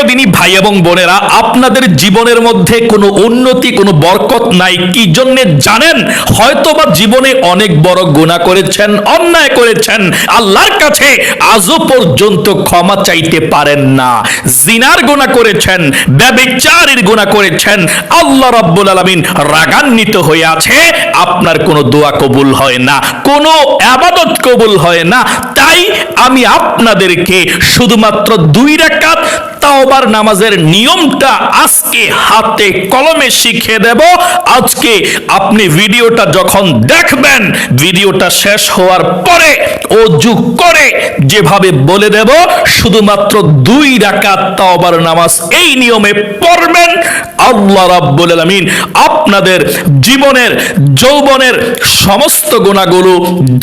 প্রিয় দিনী ভাই এবং বোনেরা, আপনাদের জীবনের মধ্যে কোনো উন্নতি, কোনো বরকত নাই, কি জন্য জানেন? হয়তোবা জীবনে অনেক বড় গুণা করেছেন, অন্যায় করেছেন, আল্লাহর কাছে আজও পর্যন্ত ক্ষমা চাইতে পারেন না। জিনার গুণা করেছেন, ব্যবিচারের গুণা করেছেন, আল্লাহ রাব্বুল আলামিন রাগান্বিত হয়ে আছে, আপনার কোনো দোয়া কবুল হয় না, কোনো আবাদত কবুল হয় না। তাই আমি আপনাদেরকে শুধুমাত্র দুই রাকাত তাওবার নামাজের নিয়মটা আজকে হাতে কলমে শিখিয়ে দেব। আজকে আপনি ভিডিওটা যখন দেখবেন, ভিডিওটা শেষ হওয়ার পরে অজু করে যেভাবে বলে দেব, শুধুমাত্র দুই রাকাত তাওবার নামাজ এই নিয়মে পড়বেন। আল্লাহ রাব্বুল আলামিন আপনাদের জীবনের, যৌবনের সমস্ত গুণাগুলো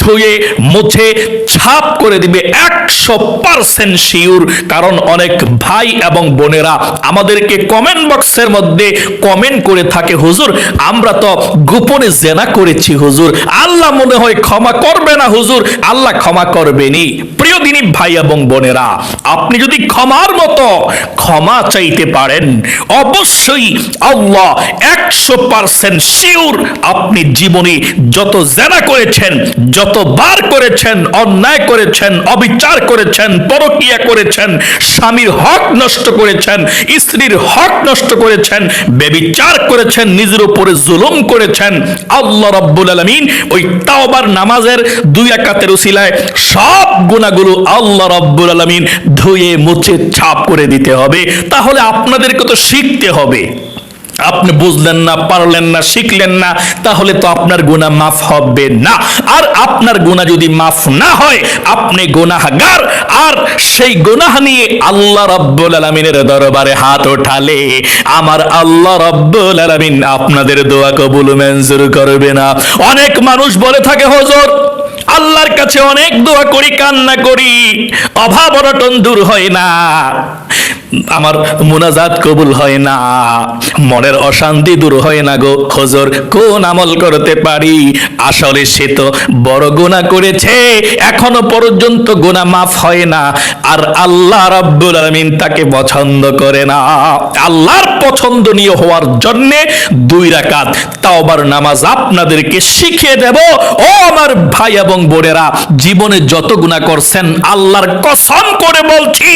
ধুয়ে, মুছে, ছাপ করে দিবে একশো পার্সেন্ট শিওর। কারণ অনেক ভাই এবং বোনেরা, আমাদেরকে কমেন্ট বক্সের মধ্যে কমেন্ট করে থাকে, হুজুর, আমরা তো গোপনে জেনা করেছি, হুজুর। আল্লাহ মনে হয় ক্ষমা করবে না, হুজুর। আল্লাহ ক্ষমা করবেনি প্রিয় দিনী ভাই এবং বোনেরা, আপনি যদি ক্ষমার মতো ক্ষমা চাইতে পারেন, অবশ্যই আল্লাহ একশো পার্সেন্ট শিওর আপনি জীবনে যত জেনা করেছেন, যতবার করেছেন, অন্যায় করেছেন, অবিচার করেছেন, পরকিয়া করেছেন, স্বামীর হক নষ্ট করেছেন, স্ত্রীর হক নষ্ট করেছেন বেবিচার করেছেন, নিজের উপরে জুলুম করেছেন। আল্লাহ রব্বুল আলমিন ওই তাওবার নামাজের দুই একাতের উসিলায় সব গুণাগুলো আল্লাহ রব্বুল আলমিন ধুয়ে মুছে ছাপ করে দিতে হবে। তাহলে আপনাদেরকে তো শিখতে হবে। আপনি বুঝলেন না, পারলেন না, শিখলেন না, তাহলে তো আপনার গুনাহ মাফ হবে না। আর আপনার গুনাহ যদি মাফ না হয়, আপনি গুনাহগার। আর সেই গুনাহ নিয়ে আল্লাহ রাব্বুল আলামিনের দরবারে হাত ওঠালে, আমার আল্লাহ রাব্বুল আলামিন আপনাদের দোয়া কবুল মঞ্জুর করবে না। অনেক মানুষ বলে থাকে, হুজুর, আল্লাহর কাছে অনেক দোয়া করি, কান্না করি, অভাব অনটন দূর হয় না। আমার মোনাজাত কবুল হয় না। মনের অশান্তি দূর হয় না গো হজর কোন আমল করতে পারি? আসলে সে তো বড় গুনাহ করেছে, এখনও পর্যন্ত গোনা মাফ হয় না। আর আল্লাহ রাব্বুল আলামিন তাকে পছন্দ করে না। আল্লাহর পছন্দনীয় হওয়ার জন্য দুই রাকাত তাওবার নামাজ আপনাদেরকে শিখিয়ে দেব। ও আমার ভাই এবং বোনেরা, জীবনে যত গুনাহ করছেন, আল্লাহর কসম করে বলছি,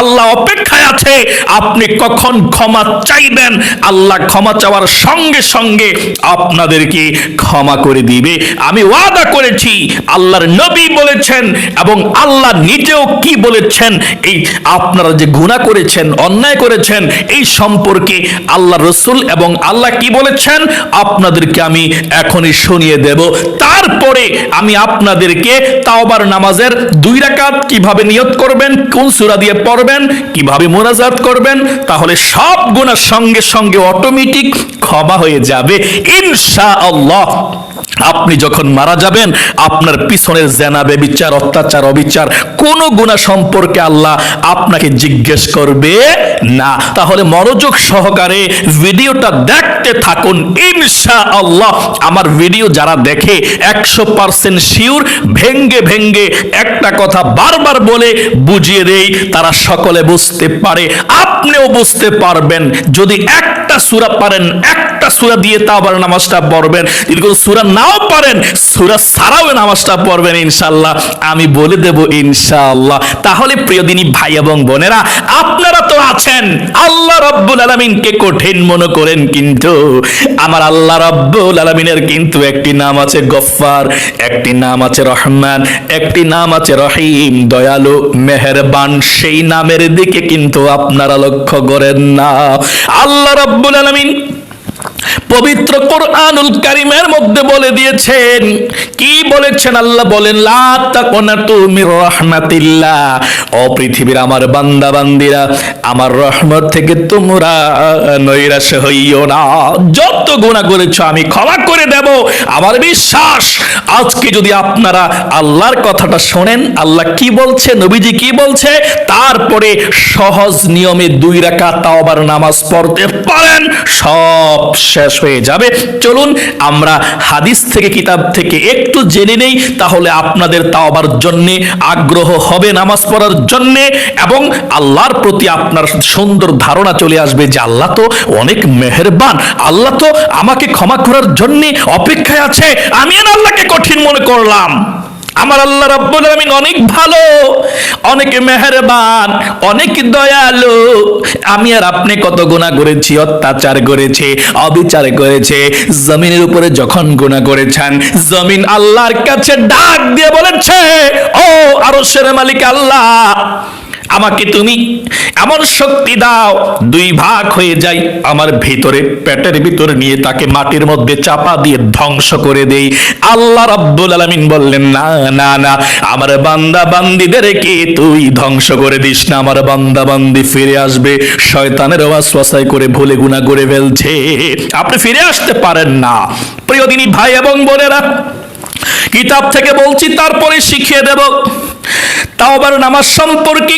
আল্লাহ অপেক্ষায় আছে আপনি কখন ক্ষমা চাইবেন? আল্লাহ ক্ষমা চাওয়ার সঙ্গে সঙ্গে আপনাদেরকে ক্ষমা করে দিবে। আমি ওয়াদা করেছি, আল্লাহর নবী বলেছেন এবং আল্লাহ নিজেও কি বলেছেন? এই আপনারা যে গুনাহ করেছেন, অন্যায় করেছেন, এই সম্পর্কে আল্লাহ রসুল এবং আল্লাহ কি বলেছেন? আপনাদেরকে আমি এখনই শুনিয়ে দেব। তারপরে আমি আপনাদেরকে তাওবার নামাজের দুই রাকাত কীভাবে নিয়ত করবেন, কোন সূরা দিয়ে পড়বেন, কীভাবে মোনাজাত করবেন তাহলে সব গুণার সঙ্গে সঙ্গে অটোমেটিক ক্ষমা হয়ে যাবে ইনশাআল্লাহ। আপনি যখন মারা যাবেন, আপনার পিছনের জেনাবে বিচার অত্যাচার, অবিচার, কোন গুণা সম্পর্কে আল্লাহ আপনাকে জিজ্ঞেস করবে না। তাহলে মনোযোগ সহকারে ভিডিওটা দেখতে থাকুন। ইনশা আল্লাহ আমার ভিডিও যারা দেখে একশো পার্সেন্ট শিওর, ভেঙ্গে ভেঙ্গে একটা কথা বারবার বলে বুঝিয়ে দেই, তারা সকলে বুঝতে পারে, আপনিও বুঝতে পারবেন। যদি একটা সুরা পারেন একটা সুরা দিয়ে তা আবার নামাজটা পড়বেন। যদি কোনো সুরা নাও পারেন সুরা সারাও নামাজটা পড়বেন ইনশাল্লাহ আমি বলে দেব ইনশাআল্লাহ। তাহলে প্রিয় দিনী ভাই এবং বোনেরা, আপনারা তো আছেন। আল্লাহ রব্বুল আলমিনকে কঠিন মনে করেন কিন্তু, আমার আল্লাহ রব্বুল আলমিনের কিন্তু একটি নাম আছে গফফার, একটি নাম আছে রহমান, একটি নাম আছে রহিম। দয়ালু, মেহেরবান, সেই নামের দিকে কিন্তু আপনারা লক্ষ্য করেন না। আল্লাহ রব্বুল আলমিন পবিত্র কোরআনুল কারিমের মধ্যে বলে দিয়েছেন, কি বলেছেন আল্লাহ? বলেন রাহমাতিল্লাহ। ও পৃথিবীর আমার বান্দা বান্দিরা আমার রহমত থেকে তোমরা নৈরাশ হইও না। যত গুণা করেছ আমি ক্ষমা করে দেব। আমার বিশ্বাস আজকে যদি আপনারা আল্লাহর কথাটা শোনেন, আল্লাহ কি বলছে, নবীজি কি বলছে, তারপরে সহজ নিয়মে দুই রাকাত তাওবার নামাজ পড়তে পারেন, সব শেষ হয়ে যাবে। চলুন, আমরা হাদিস থেকে, কিতাব থেকে একটু জেনে নেই, তাহলে আপনাদের তাওবার জন্য আগ্রহ হবে নামাজ পড়ার জন্য, এবং আল্লাহর প্রতি আপনার সুন্দর ধারণা চলে আসবে যে আল্লাহ তো অনেক মেহেরবান, আল্লাহ তো আমাকে ক্ষমা করার জন্য অপেক্ষায় আছে আমি আল্লাহকে কঠিন মনে করলাম। আমার আল্লাহ রাব্বুল আলামিন অনেক ভালো, অনেক মেহেরবান, অনেক দয়ালু। আমি আর আপনি কত গুনাহ করেছি, অত্যাচার করেছে, অবিচার করেছে। জমিনের উপরে যখন গুনাহ করেছেন, জমিন আল্লাহর কাছে ডাক দিয়ে বলেছে, ও আরশের মালিক আল্লাহ আমাকে তুমি এমন শক্তি দাও, দুই ভাগ হয়ে যাই আমার ভিতরে, পেটের ভিতরে নিয়ে তাকে মাটির মধ্যে চাপা দিয়ে ধ্বংস করে দেই। আল্লাহ রাব্বুল আলামিন বললেন, না না না, আমার বান্দা বান্দিদেরকে তুই ধ্বংস করে দিস না? আমার বান্দা বান্দি ফিরে আসবে, শয়তানের ওয়াসওয়াসায় করে ভুলে গুনাহ করে ফেলছে। আপনি ফিরে আসতে পারেন না। প্রিয় দিনী ভাই এবং বোনেরা, কিতাব থেকে বলছি, তারপরে শিখিয়ে দেব। তাওবার নামাজ সম্পর্কে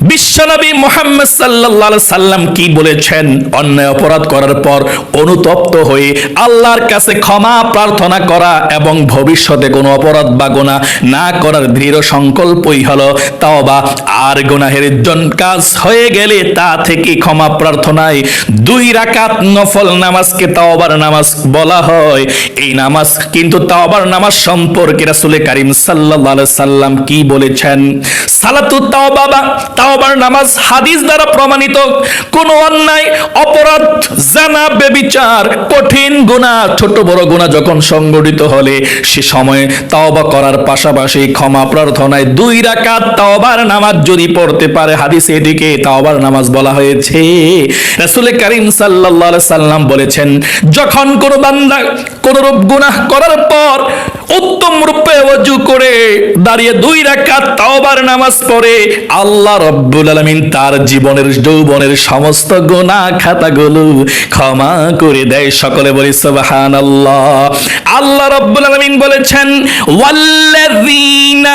বিশ্বনবী মোহাম্মদ আলাইহি সাল্লাম কি বলেছেন? অন্যায় অপরাধ করার পর অনুতপ্ত হয়ে আল্লাহর কাছে ক্ষমা প্রার্থনা করা এবং ভবিষ্যতে কোনো অপরাধ বা গুনাহ না করার দৃঢ় সংকল্পই হলো তাওবা। আর গুনাহের জন কাজ হয়ে গেলে তা থেকে ক্ষমা প্রার্থনায় দুই রাকাত নফল নামাজকে তাওবার নামাজ বলা হয়। এই নামাজ কিন্তু তাওবার নামাজ সম্পর্কে রাসূল কারীম আলাইহি সাল্লাম কি বলেছেন? সালাতু তাওবা তাওবার নামাজ হাদিস দ্বারা প্রমাণিত। কোন অন্যায়, অপরাধ, জানা, বেবিচার, কঠিন গুনাহ ছোট বড় গুনাহ যখন সংগঠিত হলে, সে সময় তাওবা করার পাশাপাশি ক্ষমা প্রার্থনায় দুই রাকাত তাওবার নামাজ যদি পড়তে পারে, হাদিসে এটিকে তাওবার নামাজ বলা হয়েছে। সাল্লাল্লাহু সাল্লাম বলেছেন, যখন কোন বান্দা কোন রূপ গুনাহ করার পর উত্তম রূপে ওযু করে দাঁড়িয়ে দুই রাকাত তাওবার নামাজ পড়ে আল্লাহ রব্বুল আলমিন তার জীবনের যৌবনের সমস্ত গোনা খাতাগুলো ক্ষমা করে দেয়। সকলে বলি সবহান আল্লাহ আল্লাহ রব্বুল আলমিন বলেছেন, ওয়াল্লাযীনা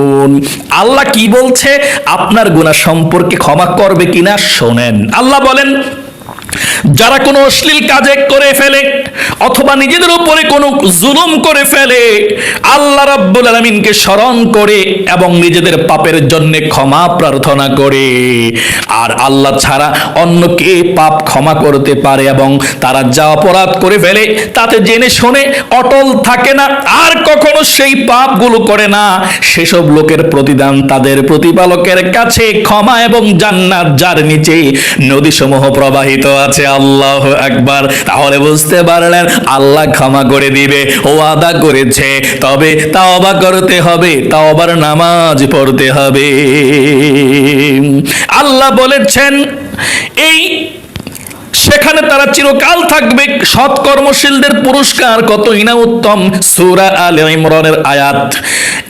আল্লাহ কি বলছে? আপনার গুণা সম্পর্কে ক্ষমা করবে কিনা শোনেন। আল্লাহ বলেন যারা কোনো অশ্লীল কাজে করে ফেলে অথবা নিজেদের উপরে কোনো জুলুম করে ফেলে, আল্লাহ রাব্বুল আলামিনকে স্মরণ করে এবং নিজেদের পাপের জন্য ক্ষমা প্রার্থনা করে। আর আল্লাহ ছাড়া অন্য কে পাপ ক্ষমা করতে পারে এবং তারা যা অপরাধ করে ফেলে তাতে জেনে শুনে অটল থাকে না, আর কখনো সেই পাপগুলো করে না। সেসব লোকের প্রতিদান তাদের প্রতিপালকের কাছে ক্ষমা এবং জান্নাত, যার নিচে নদীসমূহ প্রবাহিত আছে, আল্লাহ একবার তাহলে বুঝতে পারলেন, আল্লাহ ক্ষমা করে দিবে, ও আদা করেছে। তবে তা তাওবা করতে হবে তা তাওবার নামাজ পড়তে হবে। আল্লাহ বলেছেন, এই সেখানে তারা চিরকাল থাকবে। সৎ কর্মশীলদের পুরস্কার কতই না উত্তম? সূরা আল ইমরানের আয়াত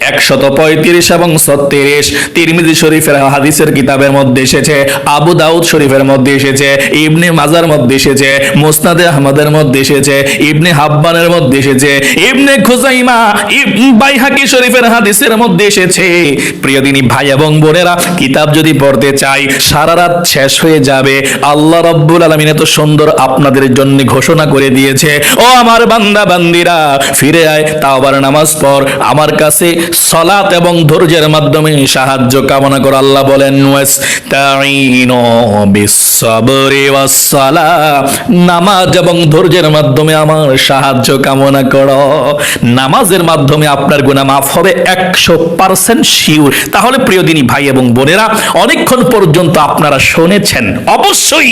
একশত পঁয়ত্রিশ এবং ছত্রিশ। তিরমিজি শরীফের হাদিসের কিতাবের মধ্যে এসেছে, আবু দাউদ শরীফের মধ্যে এসেছে, ইবনে মাজার মধ্যে এসেছে, মুসনাদে আহমদের মধ্যে এসেছে, ইবনে হাব্বানের মধ্যে এসেছে, ইবনে খুজাইমা বাইহাকি শরীফের হাদিসের মধ্যে এসেছে। প্রিয় দিনী ভাই এবং বোনেরা, কিতাব যদি পড়তে চাই, সারা রাত শেষ হয়ে যাবে। আল্লাহ রব্বুল আলমিন এত সুন্দর আপনাদের জন্য ঘোষণা করে দিয়েছে। ও আমার বান্দা, বান্দিরা, ফিরে আয় তাও আবার নামাজ পড়। আমার কাছে সলাত এবং ধৈর্যের মাধ্যমে সাহায্য কামনা করে। আল্লাহ বলেন নামাজ এবং ধৈর্যের মাধ্যমে আমার সাহায্য কামনা করো। নামাজের মাধ্যমে আপনার গুনাহ মাফ হবে একশো পার্সেন্ট শিওর তাহলে প্রিয় দিনী ভাই এবং বোনেরা, অনেকক্ষণ পর্যন্ত আপনারা শুনেছেন। অবশ্যই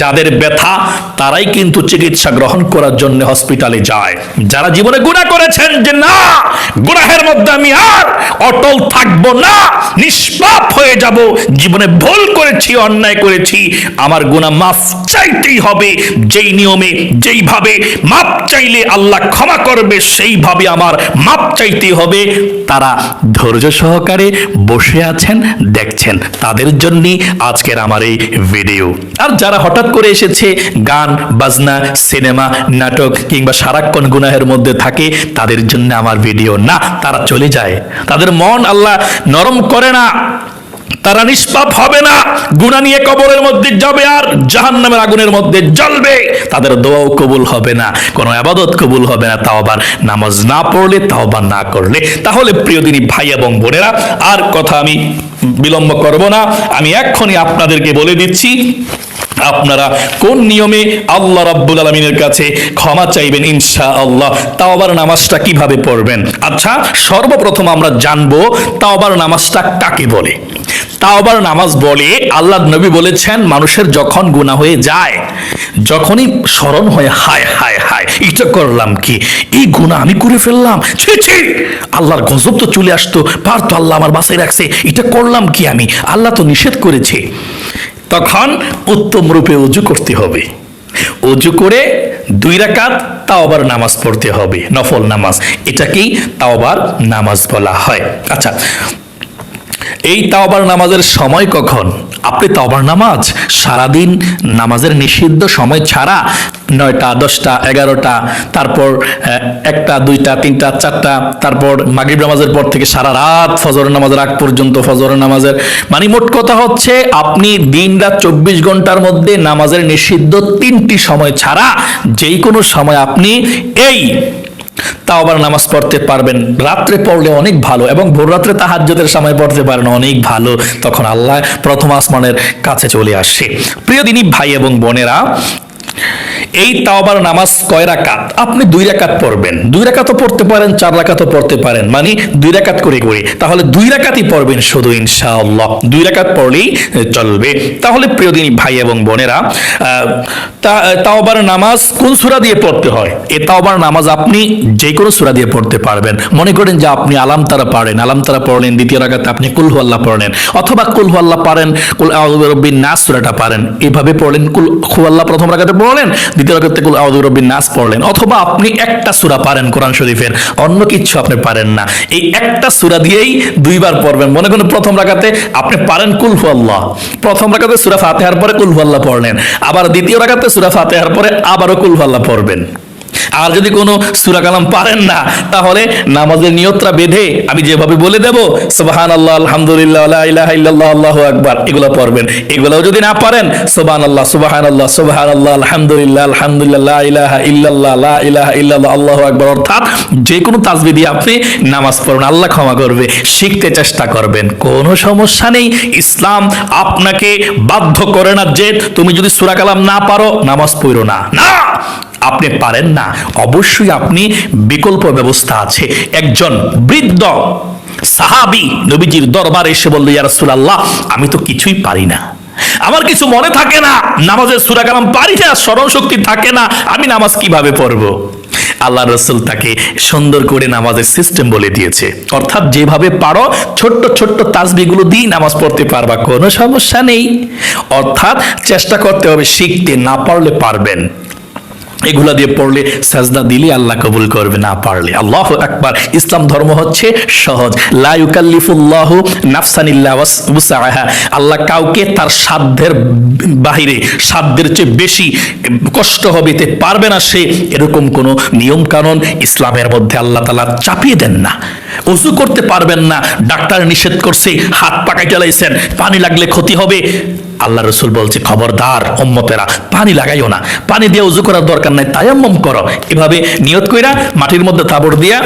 যাদের ব্যথা, তারাই কিন্তু চিকিৎসা গ্রহণ করার জন্য হসপিটালে যায়। যারা জীবনে গুণা করেছেন যে না, গুনাহের মধ্যে আমি আর অটল থাকব না, নিষ্পাপ হয়ে যাব, জীবনে ভুল করেছি, অন্যায় করেছি, আমার গুনাহ মাফ চাইতেই হবে, যেই নিয়মে, যেইভাবে মাপ চাইলে আল্লাহ ক্ষমা করবে, সেইভাবে আমার মাপ চাইতে হবে। তারা ধৈর্য সহকারে বসে আছেন, দেখছেন, তাদের জন্যই আজকের আমার এই ভিডিও আর যারা হঠাৎ করে এসেছে, গান, বাজনা, সিনেমা, নাটক কিংবা সারাক্ষণ গুনাহের মধ্যে থাকে, তাদের জন্য আমার ভিডিও না, তারা চলে যায়। তাদের মন আল্লাহ নরম করে না, তারা নিষ্পাপ হবে না গুণা নিয়ে কবরের মধ্যে যাবে আর জাহান্নামের আগুনের মধ্যে জ্বলবে, তাদের দোয়াও কবুল হবে না, কোনো আবাদত কবুল হবে না, তাও আবার নামাজ না পড়লে, তাও আবার না করলে। তাহলে প্রিয় দিনী ভাই এবং বোনেরা, আর কথা আমি বিলম্ব করব না, আমি এক্ষুনি আপনাদেরকে বলে দিচ্ছি আপনারা কোন নিয়মে আল্লাহ রাব্বুল আলমিনের কাছে ক্ষমা চাইবেন ইনশা আল্লাহ তাওবার নামাজটা কীভাবে পড়বেন? আচ্ছা সর্বপ্রথম আমরা জানব তাওবার নামাজটা কাকে বলে? তাওবার নামাজ বলে আল্লাহ নবী বলেছেন, মানুষের যখন গুনাহ হয়ে যায়, যখনই স্মরণ হয়, হায় হায় হায়, এটা করলাম কি? এই গুনাহ আমি করে ফেললাম। ছি ছি, আল্লাহর গজব তো চলে আসতো পারতো আল্লাহ আমার বাসায় রাখছে, এটা করলাম কি আমি? আল্লাহ তো নিষেধ করেছে। তখন উত্তম রূপে উজু করতে হবে। উজু করে দুই রাকাত তাওবার নামাজ পড়তে হবে, নফল নামাজ। এটাকেই তাওবার নামাজ বলা হয়। আচ্ছা এই তাওবার নামাজের সময় কখন? আপনি তাওবার নামাজ সারাদিন নামাজের নিষিদ্ধ সময় ছাড়া নয়টা, দশটা, এগারোটা, তারপর একটা, দুইটা, তিনটা, চারটা, তারপর মাগরিব নামাজের পর থেকে সারা রাত ফজর নামাজের আগ পর্যন্ত ফজর নামাজের। মানে মোট কথা হচ্ছে, আপনি দিন রাত চব্বিশ ঘণ্টার মধ্যে নামাজের নিষিদ্ধ তিনটি সময় ছাড়া যেই কোনো সময় আপনি এই তাও আবার নামাজ পড়তে পারবেন। রাত্রে পড়লে অনেক ভালো এবং ভোর রাত্রে তাহাজ্জুদের সময় পড়তে পারেন, অনেক ভালো। তখন আল্লাহ প্রথম আসমানের কাছে চলে আসে। প্রিয় দিনী, ভাই এবং বোনেরা এই তাওবার নামাজ কয় রাকাত? আপনি দুই রাকাত পড়বেন। দুই রাকাতও পড়তে পারেন, চার রাকাতও পড়তে পারেন। মানে দুই রাকাত করে করে। তাহলে দুই রাকাতই পড়বেন শুধু, ইনশাআল্লাহ। দুই রাকাত পড়লেই চলবে। তাহলে প্রিয় দিনী ভাই এবং বোনেরা তাওবার নামাজ কোন সূরা দিয়ে পড়তে হয়? এই তাওবার নামাজ আপনি যে কোনো সূরা দিয়ে পড়তে পারবেন। মনে করেন যে আপনি আলাম তারা পারেন, আলাম তারা পড়লেন, দ্বিতীয় রাকাতে আপনি কুল আল্লাহ পড়লেন, অথবা কুল আল্লাহ পারেন, কুল আউযু বিরব্বিন নাস সূরাটা পারেন। এভাবে পড়লেন, কুল হু আল্লাহ প্রথম রাকাতে পড়লেন দ্বিতীয় রাকাতে থেকে আউযু বিরব্বিন নাস পড়লেন। অথবা আপনি একটা সূরা পারেন কোরআন শরীফের, অন্য কিছু আপনি পারেন না। এই একটা সুরা দিয়েই দুইবার পড়বেন। মনে করেন, প্রথম রাকাতে আপনি পারেন, কুল আল্লাহ প্রথম রাকাতে সূরা ফাতিহার পরে কুল আল্লাহ পড়লেন। আবার দ্বিতীয় রাকাতে সূরা ফাতিহার পরে আবারও কুল আল্লাহ পড়বেন। আর যদি কোনো সুরা কালাম পারেন না, তাহলে নামাজের নিয়তটা বেঁধে আমি যেভাবে বলে দেব সুবাহান আল্লাহ আলহামদুলিল্লাহ, লা ইলাহা আকবার, এগুলো পড়বেন। এগুলোও যদি না পারেন সুবহান আল্লাহ সুবহান আল্লাহ সুবহান আল্লাহ আলহামদুলিল্লাহ আলহামদুলিল্লাহ ইলাহা ইল্লাল্লাহ, লা ইলাহা ইল্লাল্লাহ, আল্লাহু আকবার, অর্থাৎ যে কোনো তাসবিহ দিয়ে আপনি নামাজ পড়ুন, আল্লাহ ক্ষমা করবে, শিখতে চেষ্টা করবেন। কোনো সমস্যা নেই, ইসলাম আপনাকে বাধ্য করে না যে তুমি যদি সুরা কালাম না পারো, নামাজ পড়ো না। না! আপনি পারেন না। অবশ্যই আপনি বিকল্প ব্যবস্থা আছে। একজন বৃদ্ধ সাহাবি নবীজির দরবারে এসে বলল, ইয়া রাসূলুল্লাহ, আমি তো কিছুই পারি না। আমার কিছু মনে থাকে না। নামাজের সূরা কালাম পারি না স্মরণ শক্তি থাকে না। আমি নামাজ কীভাবে পড়ব? আল্লাহ রসুল তাকে সুন্দর করে নামাজের সিস্টেম বলে দিয়েছে। অর্থাৎ যেভাবে পারো, ছোট্ট ছোট্ট তাসবিগুলো দিয়ে নামাজ পড়তে পারবা, কোনো সমস্যা নেই। অর্থাৎ চেষ্টা করতে হবে শিখতে, না পারলে পারবেন। এগুলা দিয়ে পড়লে সাজদা দিলে আল্লাহ কবুল করবে, না পারলে। আল্লাহ একবার ইসলাম ধর্ম হচ্ছে সহজ। লা ইউকাল্লিফুল্লাহু নাফসান ইল্লা ওয়াস- উসআহা আল্লাহ কাউকে তার সাধ্যের বাহিরে, সাধ্যের চেয়ে বেশি কষ্ট হবে, তে পারবে না সে। এরকম কোনো নিয়ম কানুন ইসলামের মধ্যে আল্লাহ তালা চাপিয়ে দেন না। অজু করতে পারবেন না। ডাক্তার নিষেধ করছে, হাত পাকাই চালাইছেন, পানি লাগলে ক্ষতি হবে। আল্লাহ রসুল বলছে, খবরদার উম্মতেরা, পানি লাগাইও না। পানি দিয়ে উজু করার দরকার নাই তায়াম্মম করো। এভাবে নিয়ত কইরা মাটির মধ্যে তাবড় দিয়া,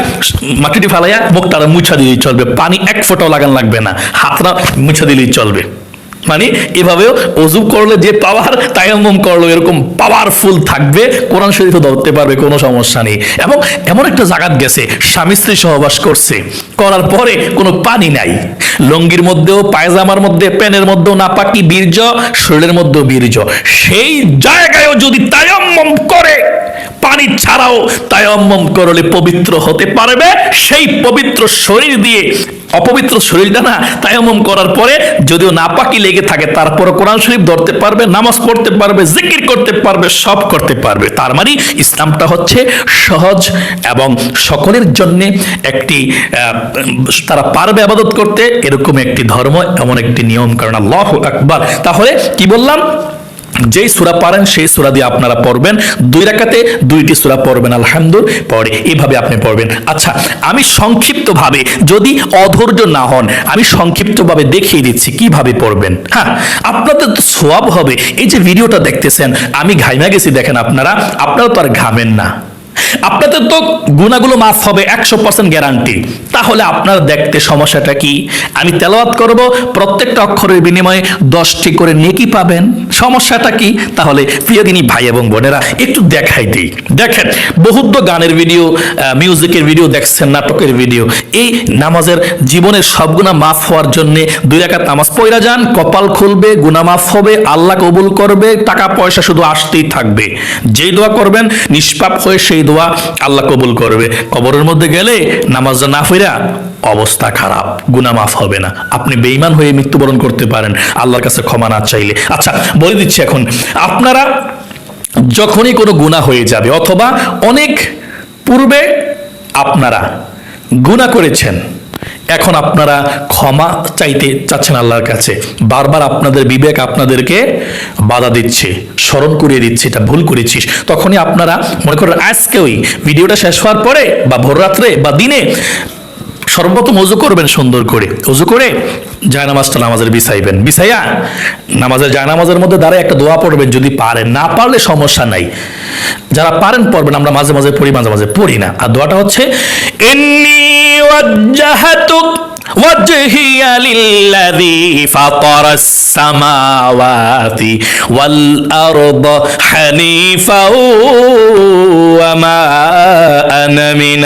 মাটিটি ফালাইয়া মুখটা মুছা দিলেই চলবে। পানি এক ফোঁটাও লাগান লাগবে না। হাতটা মুছা দিলেই চলবে। মানে এভাবেও অজু করলে যে পাওয়ার, তায়াম্মম করল এরকম পাওয়ারফুল থাকবে। কোরআন শরীফও ধরতে পারবে, কোনো সমস্যা নেই। এবং এমন একটা জায়গাত গেছে, স্বামী স্ত্রী সহবাস করছে। করার পরে কোনো পানি নাই। লঙ্গির মধ্যেও, পায়জামার মধ্যে প্যানের মধ্যেও নাপাকি বীর্য, শরীরের মধ্যেও বীর্য। সেই জায়গায়ও যদি তায়াম্মম করে, পানি ছাড়াও তায়াম্মম করলে পবিত্র হতে পারবে। সেই পবিত্র শরীর দিয়ে অপবিত্র শরীরটা না তায়াম্মম করার পরে যদিও নাপাকি লেগে থাকে তারপর কোরআন শরীফ ধরতে পারবে, নামাজ পড়তে পারবে, জিকির করতে পারবে, সব করতে পারবে। তার মানে ইসলামটা হচ্ছে সহজ এবং সকলের জন্য একটি তারা পারবে আবাদত করতে, এরকম একটি ধর্ম, এমন একটি নিয়ম। কারণ আল্লাহ আকবার। তাহলে কি বললাম? যেই সুরা পারেন, সেই সুরা দিয়ে আপনারা পড়বেন। দুই রাকাতে দুইটি সুরা পড়বেন, আলহামদুল, পরে এইভাবে আপনি পড়বেন। আচ্ছা আমি সংক্ষিপ্তভাবে, যদি অধৈর্য না হন, আমি সংক্ষিপ্তভাবে দেখিয়ে দিচ্ছি কীভাবে পড়বেন। হ্যাঁ আপনাদের তো সোয়াব হবে। এই যে ভিডিওটা দেখতেছেন, আমি ঘাইমা গেছি, দেখেন আপনারা আপনারা তো আর ঘামেন না। আপনাদের তো গুণাগুলো মাফ হবে, একশো পার্সেন্ট গ্যারান্টি তাহলে আপনার দেখতে সমস্যাটা কি? আমি তেলাওয়াত করব, প্রত্যেকটা অক্ষরের বিনিময়ে দশটি করে নেকি পাবেন। সমস্যাটা কি? তাহলে প্রিয়দিনী ভাই এবং বোনেরা, একটু দেখাই দিই। দেখেন বহুত গানের ভিডিও মিউজিকের ভিডিও দেখছেন, নাটকের ভিডিও। এই নামাজের জীবনের সব গুণা মাফ হওয়ার জন্য দুই রাকাত নামাজ পয়রা যান, কপাল খুলবে, গুণা মাফ হবে, আল্লাহ কবুল করবে, টাকা পয়সা শুধু আসতেই থাকবে। যেই দোয়া করবেন, নিষ্পাপ হয়ে সেই দোয়া আল্লাহ কবুল করবে। কবরের মধ্যে গেলে নামাজ না ফেরা অবস্থা খারাপ। গুনা মাফ হবে না। আপনি বেঈমান হয়ে মৃত্যুবরণ করতে পারেন। আল্লাহর কাছে ক্ষমা না চাইলে। আচ্ছা বলে দিচ্ছি এখন, আপনারা যখনই কোনো গুণা হয়ে যাবে অথবা অনেক পূর্বে আপনারা গুণা করেছেন এখন আপনারা ক্ষমা চাইতে চাচ্ছেন আল্লাহর কাছে। বারবার আপনাদের বিবেক আপনাদেরকে বাধা দিচ্ছে, স্মরণ করিয়ে দিচ্ছে, এটা ভুল করেছিস। তখনই আপনারা মনে করেন, আজকে ওই ভিডিওটা শেষ হওয়ার পরে বা ভোর রাত্রে বা দিনে সর্বপ্রথম অজু করবেন সুন্দর করে। অজু করে জায়নামাজটা নামাজের বিছাইবেন। বিছাইয়া নামাজের জায়নামাজের মধ্যে দাঁড়ায় একটা দোয়া পড়বেন যদি পারেন। না পারলে সমস্যা নাই। যারা পারেন পড়বেন, আমরা মাঝে মাঝে পড়ি, মাঝে মাঝে পড়ি না। আর দোয়াটা হচ্ছে وجهي للذي فطر السماوات والأرض حنيفا وما أنا من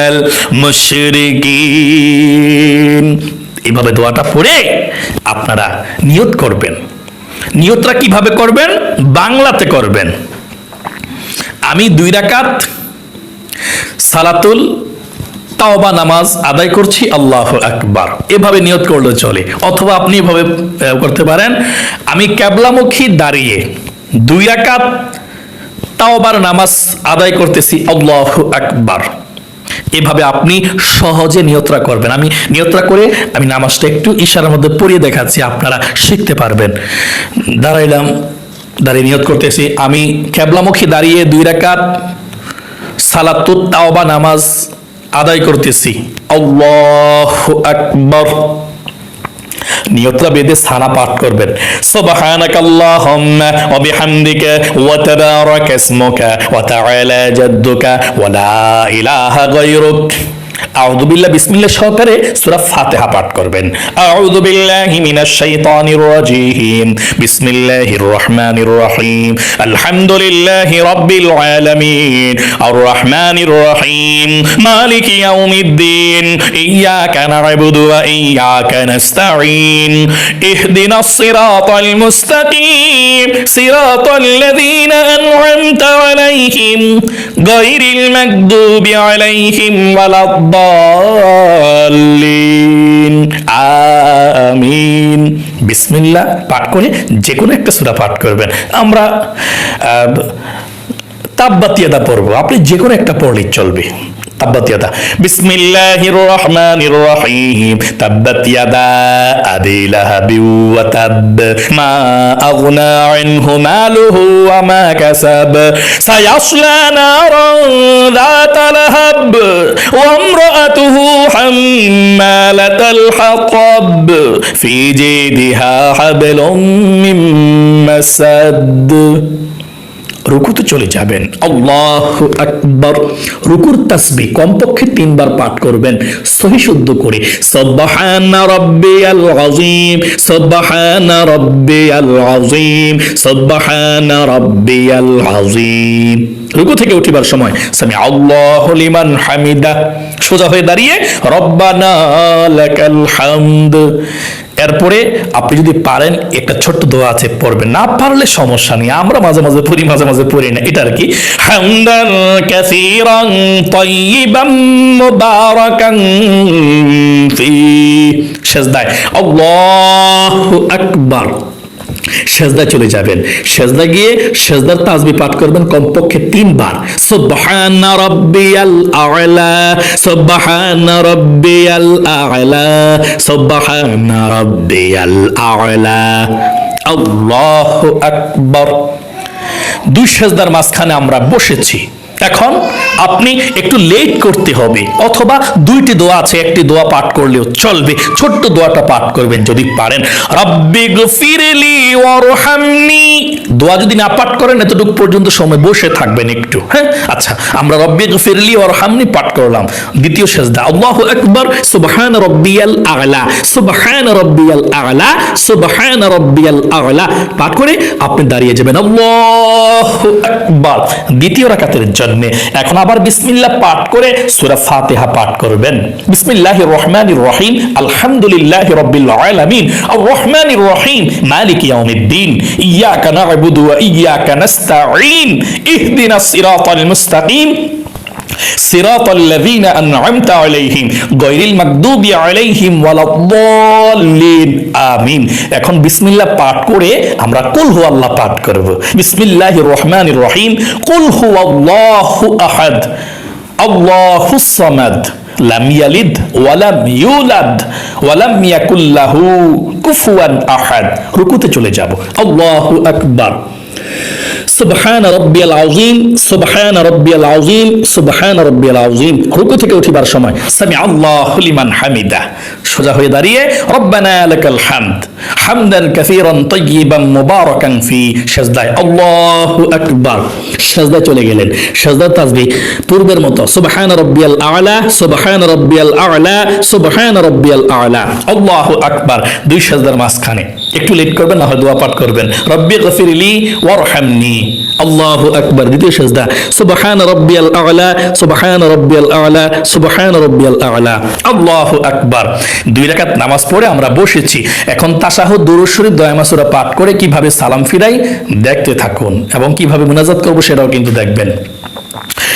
المشركين এইভাবে দোয়াটা পড়ে আপনারা নিয়ত করবেন নিয়তটা কিভাবে করবেন বাংলাতে করবেন আমি দুই রাকাত সালাতুল তাওবা নামাজ আদায় করছি, আল্লাহ আকবার। এভাবে নিয়ত করলে চলে। অথবা আপনি এভাবে করতে পারেন, আমি ক্যাবলামুখী দাঁড়িয়ে দুই রাকাত তাওবার নামাজ আদায় করতেছি, আল্লাহ আকবার। এভাবে আপনি সহজে নিয়ত্রা করবেন। আমি নিয়ত্রা করে, আমি নামাজটা একটু ইশারার মধ্যে পড়িয়ে দেখাচ্ছি, আপনারা শিখতে পারবেন। দাঁড়াইলাম, দাঁড়িয়ে নিয়ত করতেছি, আমি ক্যাবলামুখী দাঁড়িয়ে দুই রাকাত সালাতুত তাওবা নামাজ আদায় করতেছি। আল্লাহ আকবর। নিয়তরা বেদে সানা পাঠ করবেন। সুবহানাকাল্লাহুম্মা ওয়া বিহামদিকা ওয়া তাবারাকা ইসমুকা ওয়া তাআলা জাদ্দুকা ওয়া লা ইলাহা গায়রুক। আউযু বিল্লাহ, বিসমিল্লাহ সহকারে সূরা ফাতিহা পাঠ করবেন। আউযু বিল্লাহি মিনাশ শাইতানির রাজিম। বিসমিল্লাহির রহমানির রহিম। আলহামদুলিল্লাহি রাব্বিল আলামিন। আর রহমানির রহিম। মালিকি ইয়াউমিদ্দিন। ইয়াকা না'বুদু ওয়া ইয়াকা নাস্তাঈন। ইহদিনাস সিরাতাল মুস্তাকিম। সিরাতাল লাযীনা আন'আমতা আলাইহিম। গায়রিল মাগদুবি আলাইহিম ওয়ালাদ-দাল্লিন আমিন বিসমিল্লাহ পাঠ করে যে কোনো একটা সূরা পাঠ করবেন। আমরা তাব্বাতিয়াদা পড়বো আপনি যে কোনো একটা পড়লেই চলবে তাব্বাতিয়াদা বিসমিল্লাহির রহমানির রহিম তাব্বাত ইয়াদা আবি লাহাবি ওয়া তাব মা আগনা আনহু মালুহু ওয়া মা কাসাব সায়াসলা নারান ذات لهب وامرأته حمالة الحطب في جيدها حبل من مسد রুকুতে চলে যাবেন। আল্লাহ আকবর। রুকুর তাসবি কমপক্ষে তিনবার পাঠ করবেন, সহি শুদ্ধ করে। সব্বাহানা রব্বিয়াল আযীম সব্বাহানা রব্বিয়াল আযীম সব্বাহানা রব্বিয়াল আযীম। রুকু থেকে উঠিবার সময়, সামি আল্লাহু লিমান হামিদা। সোজা হয়ে দাঁড়িয়ে, রব্বানা লাকাল হামদ। এরপরে আপনি যদি পারেন, একটা ছোট্ট দোয়া আছে, পড়বেন। না পারলে সমস্যা নেই, আমরা মাঝে মাঝে পড়ি, মাঝে মাঝে পড়ি না, এটা আর কি। হামদান কাসীরান তাইয়িবান মুবারাকান ফি। সেজদায় আল্লাহু আকবার। সেজদায় চলে যাবেন। সেজদা গিয়ে সেজদার তাজবি পাঠ করবেন কমপক্ষে তিনবার। সুবহানা রাব্বিয়াল আ'লা, সুবহানা রাব্বিয়াল আ'লা, সুবহানা রাব্বিয়াল আ'লা। আল্লাহু আকবার। দুই সেজদার মাঝখানে আমরা বসেছি। এখন আপনি একটু লেট করতে হবে, অথবা দুইটি দোয়া আছে, একটি দোয়া পাঠ করলেও চলবে, ছোট্ট দোয়াটা পাঠ করবেন যদি পারেন। রব্বি গফিরলি ওয়ারহামনি। দোয়া যদি না পাঠ করেন, এতটুকু পর্যন্ত সময় বসে থাকবেন একটু হ্যাঁ? আচ্ছা আমরা রব্বি গফিরলি ওয়ারহামনি পাঠ করলাম। দ্বিতীয় সেজদা, আল্লাহু আকবার, সুবহান রব্বিয়াল আ'লা, সুবহান রব্বিয়াল আ'লা, সুবহান রব্বিয়াল আ'লা। পাঠ করে আপনি দাঁড়িয়ে যাবেন, আল্লাহু আকবার। দ্বিতীয় রাকাতের জন্য। এখন আবার বিসমিল্লাহ পাঠ করে সুরা ফাতিহা পাঠ করবেন। বিসমিল্লাহ রহমান রহিম আলহামদুলিল্লাহি রহমানির রহিম মালিক ইয়াউমিদ্দিন। ইয়াকা না'বুদু ওয়া ইয়াকা নাস্তাঈন। ইহদিনাস সিরাতাল মুস্তাকিম। সিরাতাল্লাযীনা আন'আমতা আলাইহিম, গায়রিল মাগদুবি আলাইহিম ওয়ালাদ-দাল্লিন, আমিন। এখন বিসমিল্লাহ পাঠ করে আমরা কুল হুয়াল্লাহ পাঠ করব। বিসমিল্লাহির রহমানির রহিম, কুল হুয়াল্লাহু আহাদ, আল্লাহুস সামাদ, লাম ইয়ালিদ ওয়ালাম ইউলাদ ওয়ালাম ইয়াকুল লাহু কুফুয়ান আহাদ। রুকুতে চলে যাব। আল্লাহু আকবার। সুবহান রব্বিয়াল আযীম সুবহান রব্বিয়াল আযীম সুবহান রব্বিয়াল আযীম রুকু থেকে উঠিবার সময় সামি আল্লাহু লিমান হামিদা। সোজা হয়ে দাঁড়িয়ে রব্বানা লাকাল হামদ। হামদান কাসীরান তাইয়িবান মুবারাকান ফি। সাজদায় আল্লাহু আকবার। সাজদায় চলে গেলেন। সাজদার তাজবি পূর্বের মতো, সুবহান রব্বিয়াল আ'লা, সুবহান রব্বিয়াল আ'লা, সুবহান রব্বিয়াল আ'লা। আল্লাহু আকবার, দুই সাজদার মাঝখানে। একটু লেট করবেন না হয় দোয়া পাঠ করবেন। রব্বি গফিরলি ওয়ারহামনি আল্লাহু আকবর। দ্বিতীয় সেজদা, সুবহান রব্বিয়াল আ'লা, সুবহান রব্বিয়াল আ'লা, সুবহান রব্বিয়াল আ'লা। আল্লাহ আকবর। দুই রাকাত নামাজ পড়ে আমরা বসেছি। এখন তাসাহ দুরূদ শরীফ দয়া মাসুরা পাঠ করে কীভাবে সালাম ফিরাই, দেখতে থাকুন। এবং কীভাবে মুনাজাত করব সেটাও কিন্তু দেখবেন।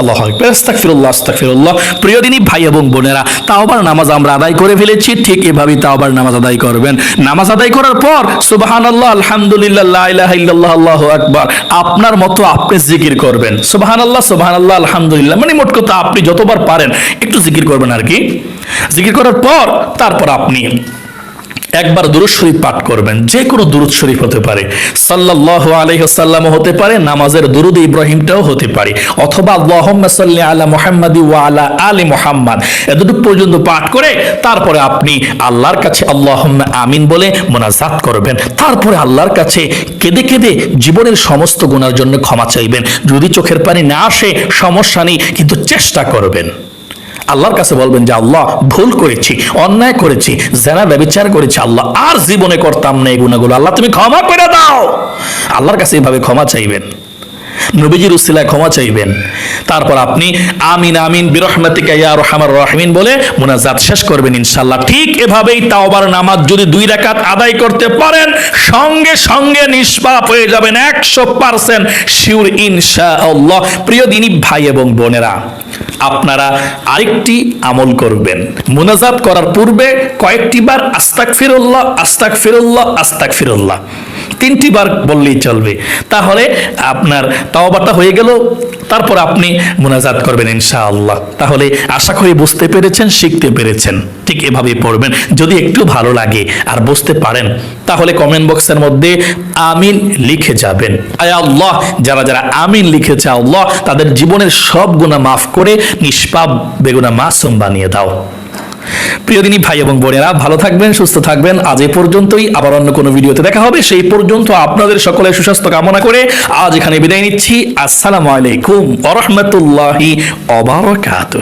আল্লাহ আকবার, আস্তাগফিরুল্লাহ আস্তাগফিরুল্লাহ। প্রিয় দিনী ভাই এবং বোনেরা, তাওবার নামাজ আমরা আদায় করে ফেলেছি, ঠিক এভাবেই তাওবার নামাজ আদায় করবেন। নামাজ আদায় করার পর, সুবহানাল্লাহ, আলহামদুলিল্লাহ, লা ইলাহা ইল্লাল্লাহ, আল্লাহু আকবার, আপনার মতো আপনি জিকির করবেন। সুবহানাল্লাহ সুবহানাল্লাহ, আলহামদুলিল্লাহ মানে মোট কথা আপনি যতবার পারেন, একটু জিকির করবেন আর কি। জিকির করার পর, তারপর আপনি একবার দুরুদ শরীফ পাঠ করবেন যে কোনো দুরুদ শরীফ হতে পারে। সাল্লাল্লাহু আলাইহি ওয়াসাল্লাম হতে পারে, নামাজের দুরুদ ইব্রাহিমটাও হতে পারে। অথবা আল্লাহুম্মা সাল্লি আলা মুহাম্মাদি ওয়া আলা আলি মুহাম্মাদ। এতটুকু পর্যন্ত পাঠ করে তারপরে আপনি আল্লাহর কাছে আল্লাহুম্মা আমিন বলে মোনাজাত করবেন। তারপরে আল্লাহর কাছে কেঁদে কেঁদে জীবনের সমস্ত গুনার জন্য ক্ষমা চাইবেন। যদি চোখের পানি না আসে, সমস্যা নেই, কিন্তু চেষ্টা করবেন। আল্লাহর কাছে বলবেন যে, আল্লাহ, ভুল করেছি, অন্যায় করেছি যারা ব্যবচার করেছি, আল্লাহ, আর জীবনে করতাম না এই গুণাগুলো। আল্লাহ, তুমি ক্ষমা করে দাও। আল্লাহর কাছে এইভাবে ক্ষমা চাইবেন। নবীজির উসিলায় ক্ষমা চাইবেন। তারপর আপনি আমিন আমিন, বিরহমাতিকা ইয়া রহমার রহমিন বলে মুনাজাত শেষ করবেন ইনশাআল্লাহ। ঠিক এভাবেই তাওবার নামাজ যদি দুই রাকাত আদায় করতে পারেন, সঙ্গে সঙ্গে নিষ্পাপ হয়ে যাবেন একশো পার্সেন্ট শিউর ইনশাআল্লাহ। প্রিয় দিনী ভাই এবং বোনেরা, আপনারা আরেকটি আমল করবেন। মোনাজাত করার পূর্বে কয়েকটি বার আস্তাক ফিরুল্লাহ আস্তাক ফিরুল্লাহ আস্তাক ফিরুল্লাহ তিনটি বার বললেই চলবে। তাহলে আপনার তাওবাটা হয়ে গেল, তারপর আপনি মোনাজাত করবেন ইনশাআল্লাহ। তাহলে আশা করি বুঝতে পেরেছেন, শিখতে পেরেছেন। ঠিক এভাবেই পড়বেন। যদি একটু ভালো লাগে আর বুঝতে পারেন, তাহলে কমেন্ট বক্সের মধ্যে আমিন লিখে যাবেন। আয় আল্লাহ, যারা যারা আমিন লিখেছে আল্লাহ, তাদের জীবনের সব গুণা মাফ করে নিষ্পাপ বেগুনা মাসুম বানিয়ে দাও। প্রিয় দিনী ভাই এবং বোনেরা, ভালো থাকবেন, সুস্থ থাকবেন। আজ এ পর্যন্তই। আবার অন্য কোনো ভিডিওতে দেখা হবে। সেই পর্যন্ত আপনাদের সকলের সুস্বাস্থ্য কামনা করে আজ এখানে বিদায় নিচ্ছি। আসসালামু আলাইকুম ওরহমতুল্লাহি অবরাকাতুহ